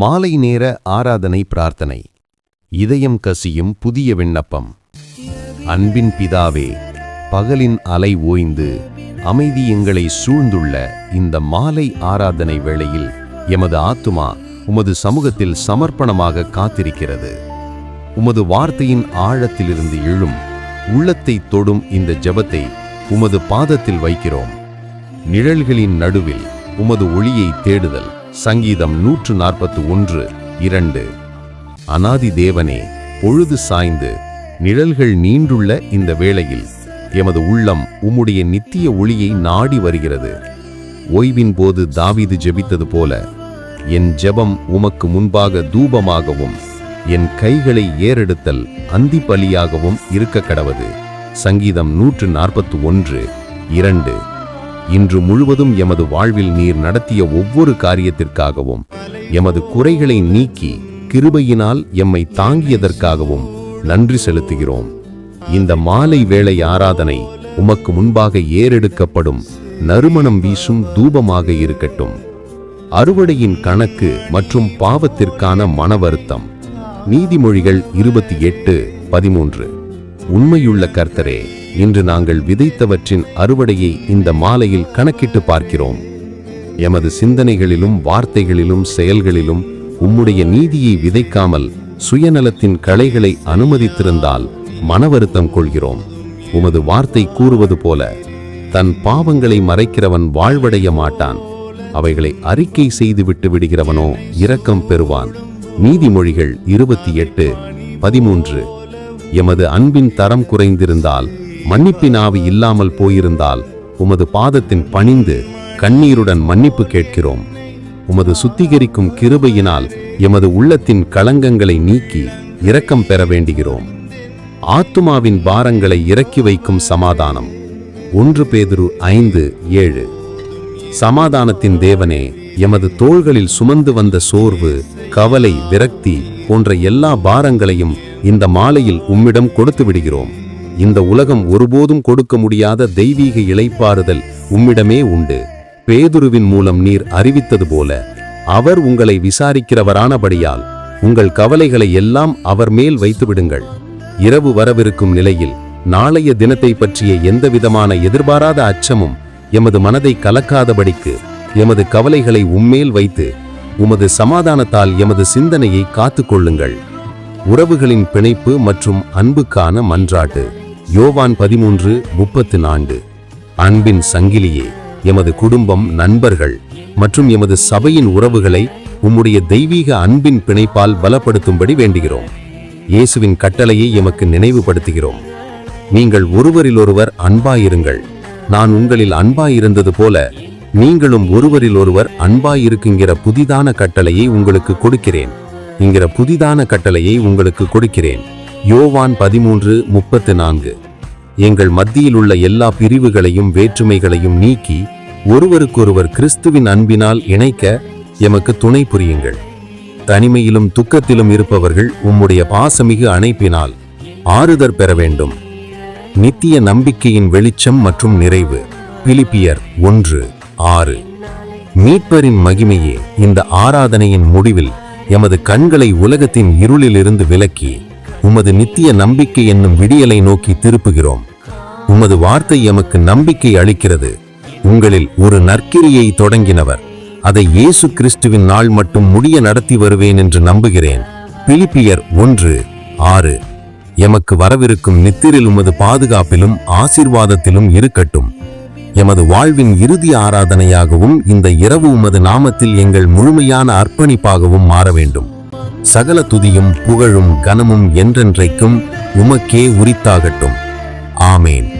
மாலை நேர ஆராதனை பிரார்த்தனை. இதயம் கசியும் புதிய விண்ணப்பம். அன்பின் பிதாவே பகலின் அலை ஓய்ந்து அமைதி எங்களை சூழ்ந்துள்ள இந்த மாலை ஆராதனை வேளையில் எமது ஆத்துமா உமது சமூகத்தில் சமர்ப்பணமாக காத்திருக்கிறது. உமது வார்த்தையின் ஆழத்திலிருந்து எழும் உள்ளத்தை தொடும் இந்த ஜெபத்தை உமது பாதத்தில் வைக்கிறோம். நிழல்களின் நடுவில் உமது ஒளியை தேடுதல். சங்கீதம் நூற்று நாற்பத்து ஒன்று இரண்டு. அனாதி தேவனே பொழுது சாய்ந்து நிழல்கள் நீண்டுள்ள இந்த வேளையில் எமது உள்ளம் உம்முடைய நித்திய ஒளியை நாடி வருகிறது. ஓய்வின் போது தாவிது ஜெபித்தது போல என் ஜெபம் உமக்கு முன்பாக தூபமாகவும் என் கைகளை ஏறெடுத்தல் அந்திப்பலியாகவும் இருக்க கடவது. சங்கீதம் நூற்று நாற்பத்து ஒன்று இரண்டு. இன்று முழுவதும் எமது வாழ்வில் நீர் நடத்திய ஒவ்வொரு காரியத்திற்காகவும் எமது குறைகளை நீக்கி கிருபையினால் எம்மை தாங்கியதற்காகவும் நன்றி செலுத்துகிறோம். இந்த மாலை வேளை ஆராதனை உமக்கு முன்பாக ஏறெடுக்கப்படும் நறுமணம் வீசும் தூபமாக இருக்கட்டும். அறுவடையின் கணக்கு மற்றும் பாவத்திற்கான மன வருத்தம் நீதிமொழிகள் இருபத்தி எட்டு பதிமூன்று. உண்மையுள்ள கர்த்தரே இன்று நாங்கள் விதைத்தவற்றின் அறுவடையை இந்த மாலையில் கணக்கிட்டு பார்க்கிறோம். எமது சிந்தனைகளிலும் வார்த்தைகளிலும் செயல்களிலும் உம்முடைய நீதியை விதைக்காமல் சுயநலத்தின் களைகளை அனுமதித்திருந்தால் மன வருத்தம் கொள்கிறோம். உமது வார்த்தை கூறுவது போல தன் பாவங்களை மறைக்கிறவன் வாழ்வடைய மாட்டான். அவைகளை அறிக்கை செய்து விட்டு விடுகிறவனோ இரக்கம் பெறுவான். நீதிமொழிகள் இருபத்தி எட்டு பதிமூன்று. எமது அன்பின் தரம் குறைந்திருந்தால் மன்னிப்பின் ஆவி இல்லாமல் போயிருந்தால் உமது பாதத்தின் பணிந்து கண்ணீருடன் மன்னிப்பு கேட்கிறோம். உமது சுத்திகரிக்கும் கிருபையினால் எமது உள்ளத்தின் களங்கங்களை நீக்கி இரக்கம் பெற வேண்டுகிறோம். ஆத்துமாவின் பாரங்களை இறக்கி வைக்கும் சமாதானம். ஒன்று பேதுரு ஐந்து ஏழு. சமாதானத்தின் தேவனே எமது தோள்களில் சுமந்து வந்த சோர்வு கவலை விரக்தி போன்ற எல்லா பாரங்களையும் இந்த மாலையில் உம்மிடம் கொடுத்து விடுகிறோம். இந்த உலகம் ஒருபோதும் கொடுக்க முடியாத தெய்வீக இளைப்பாறுதல் உம்மிடமே உண்டு. பேதுருவின் மூலம் நீர் அறிவித்தது போல அவர் உங்களை விசாரிக்கிறவரானபடியால் உங்கள் கவலைகளை எல்லாம் அவர் மேல் வைத்து விடுங்கள் இரவு வரவிருக்கும் நிலையில் நாளைய தினத்தை பற்றிய எந்தவிதமான எதிர்பாராத அச்சமும் எமது மனதை கலக்காதபடிக்கு எமது கவலைகளை உம்மேல் வைத்து உமது சமாதானத்தால் எமது சிந்தனையை காத்துக்கொள்ளுங்கள். உறவுகளின் பிணைப்பு மற்றும் அன்புக்கான மன்றாட்டு. யோவான் பதிமூன்று முப்பத்து நான்கு. அன்பின் சங்கிலியே எமது குடும்பம் நண்பர்கள் மற்றும் எமது சபையின் உறவுகளை உம்முடைய தெய்வீக அன்பின் பிணைப்பால் பலப்படுத்தும்படி வேண்டுகிறோம். இயேசுவின் கட்டளையை எமக்கு நினைவுபடுத்துகிறோம். நீங்கள் ஒருவரிலொருவர் அன்பாயிருங்கள். நான் உங்களில் அன்பாயிருந்தது போல நீங்களும் ஒருவரிலொருவர் அன்பாயிருக்குங்கிற புதிதான கட்டளையை உங்களுக்கு கொடுக்கிறேன். என்கிற புதிதான கட்டளையை உங்களுக்கு கொடுக்கிறேன். யோவான் பதிமூன்று முப்பத்து நான்கு. எங்கள் மத்தியில் உள்ள எல்லா பிரிவுகளையும் வேற்றுமைகளையும் நீக்கி ஒருவருக்கொருவர் கிறிஸ்துவின் அன்பினால் இணைக்க எமக்கு துணை புரியுங்கள். தனிமையிலும் துக்கத்திலும் இருப்பவர்கள் உம்முடைய பாசமிகு அணைப்பினால் ஆறுதற் பெற வேண்டும். நித்திய நம்பிக்கையின் வெளிச்சம் மற்றும் நிறைவு. பிலிப்பியர் ஒன்று ஆறு. மீட்பரின் மகிமையே இந்த ஆராதனையின் முடிவில் எமது கண்களை உலகத்தின் இருளிலிருந்து விலக்கி உமது நித்திய நம்பிக்கை என்னும் விடியலை நோக்கி திருப்புகிறோம். உமது வார்த்தை எமக்கு நம்பிக்கை அளிக்கிறது. உங்களில் ஒரு நற்கிரியை தொடங்கினவர். அதை இயேசு கிறிஸ்துவின் நாள் மட்டும் முடிய நடத்தி வருவேன் என்று நம்புகிறேன். பிலிப்பியர் ஒன்று ஆறு. எமக்கு வரவிருக்கும் நித்திரில் உமது பாதுகாப்பிலும் ஆசீர்வாதத்திலும் இருக்கட்டும். எமது வாழ்வின் இறுதி ஆராதனையாகவும் இந்த இரவு உமது நாமத்தில் எங்கள் முழுமையான அர்ப்பணிப்பாகவும் மாற வேண்டும். சகல துதியும் புகழும் கனமும் என்றென்றைக்கும் உமக்கே உரித்தாகட்டும். ஆமேன்.